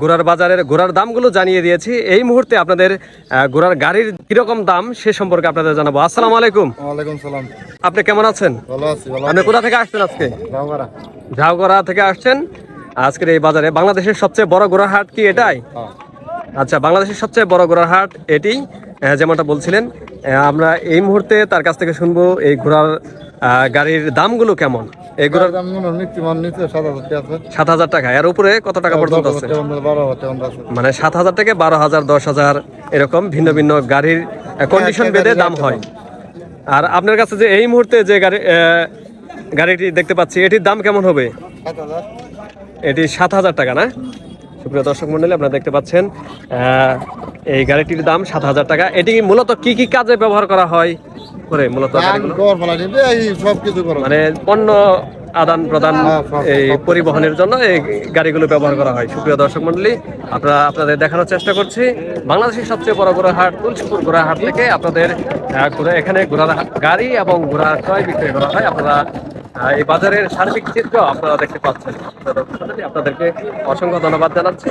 ঘোড়ার বাজারের ঘোড়ার দামগুলো জানিয়ে দিয়েছি। এই মুহূর্তে আপনাদের ঘোড়ার গাড়ির কীরকম দাম সে সম্পর্কে আপনাদের জানাব। আসসালামু আলাইকুম। ওয়ালাইকুম সালাম। আপনি কেমন আছেন? ভালো আছি আপনি কোথা থেকে আসছেন আজকে? রামগাড়া ঝাউগড়া থেকে আসছেন। আজকের এই বাজারে বাংলাদেশের সবচেয়ে বড় ঘোড়ার হাট কি এটাই? হ্যাঁ। আচ্ছা বাংলাদেশের সবচেয়ে বড় ঘোড়ার হাট এটি যেমনটা বলছিলেন। আমরা এই মুহূর্তে তার কাছ থেকে শুনব এই ঘোড়ার গাড়ির দামগুলো কেমন? ঘোড়ার দাম হয় সাত হাজার টাকা সাত হাজার টাকা। এর উপরে কত টাকা পর্যন্ত আছে? মানে সাত হাজার থেকে বারো হাজার দশ হাজার এরকম ভিন্ন ভিন্ন গাড়ির কন্ডিশন বেঁধে দাম হয়। আর আপনার কাছে যে এই মুহূর্তে যে গাড়ি গাড়িটি দেখতে পাচ্ছি এটির দাম কেমন হবে? এটি সাত হাজার টাকা না? সুপ্রিয় দর্শক মন্ডলী আপনারা দেখতে পাচ্ছেন এই গাড়িটির দাম সাত হাজার টাকা। এটি মূলত কি কি কাজে ব্যবহার করা হয়? করে মূলত মানে পণ্য আদান প্রদান হ্যাঁ, এই পরিবহনের জন্য এই গাড়িগুলো ব্যবহার করা হয়। সুপ্রিয় দর্শক মন্ডলী আপনারা আপনাদের দেখানোর চেষ্টা করছি বাংলাদেশের সবচেয়ে বড় ঘোড়াহাট তুলসীপুর ঘোড়াহাট থেকে আপনাদের ঘোড়া- এখানে ঘোড়ার গাড়ি এবং ঘোড়া ক্রয় বিক্রয় করা হয়। আপনারা এই বাজারের সার্বিক চিত্র আপনারা দেখতে পাচ্ছেন। আপনাদেরকে অসংখ্য ধন্যবাদ জানাচ্ছি।